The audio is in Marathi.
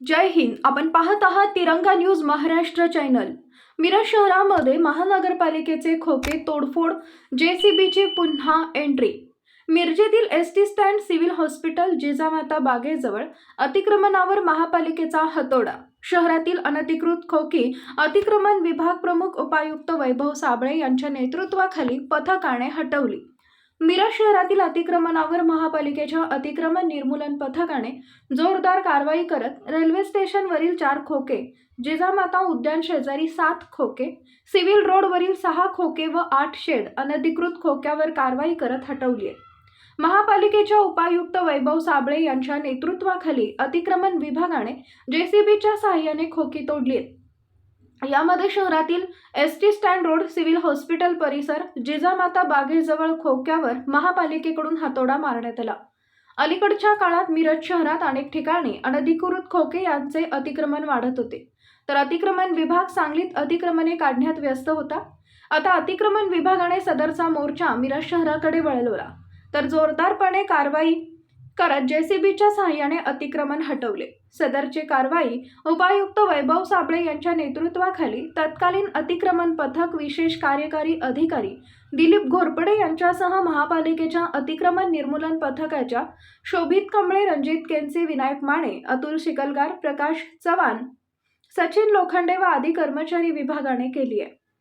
जय हिंद. आपण पाहत आहात तिरंगा न्यूज महाराष्ट्र चॅनल. मिरज शहरामध्ये महानगरपालिकेचे खोके तोडफोड जेसीबीची पुन्हा एंट्री. मिरजेतील S T stand civil hospital Jijamata बागेजवळ अतिक्रमणावर महापालिकेचा हतोडा. शहरातील अनधिकृत खोकी अतिक्रमण विभाग प्रमुख उपायुक्त वैभव साबळे यांच्या नेतृत्वाखाली पथकाने हटवली. मिरज शहरातील अतिक्रमणावर महापालिकेच्या अतिक्रमण निर्मूलन पथकाने जोरदार कारवाई करत रेल्वे स्टेशनवरील चार खोके जिजामाता उद्यान शेजारी सात खोके सिव्हिल रोडवरील सहा खोके व आठ शेड अनधिकृत खोक्यावर कारवाई करत हटवली आहे. महापालिकेच्या उपायुक्त वैभव साबळे यांच्या नेतृत्वाखाली अतिक्रमण विभागाने जेसीबीच्या साह्याने खोकी तोडली आहेत. यामध्ये शहरातील S T stand road civil hospital परिसर जिजामाता बागेजवळ खोक्यावर महापालिकेकडून हातोडा मारण्यात आला. अलीकडच्या काळात मिरज शहरात अनेक ठिकाणी अनधिकृत खोके यांचे अतिक्रमण वाढत होते. तर अतिक्रमण विभाग सांगलीत अतिक्रमणे काढण्यात व्यस्त होता. आता अतिक्रमण विभागाने सदरचा मोर्चा मिरज शहराकडे वळवला. तर जोरदारपणे कारवाई करत जेसीबीच्या सहाय्याने अतिक्रमण हटवले. सदरची कारवाई उपायुक्त वैभव साबळे यांच्या नेतृत्वाखाली तत्कालीन अतिक्रमण पथक विशेष कार्यकारी अधिकारी दिलीप घोरपडे यांच्यासह महापालिकेच्या अतिक्रमण निर्मूलन पथकाच्या शोभित कमळे रणजित केनसे विनायक माने अतुल शिकलगार प्रकाश चव्हाण सचिन लोखंडे व आदी कर्मचारी विभागाने केली आहे.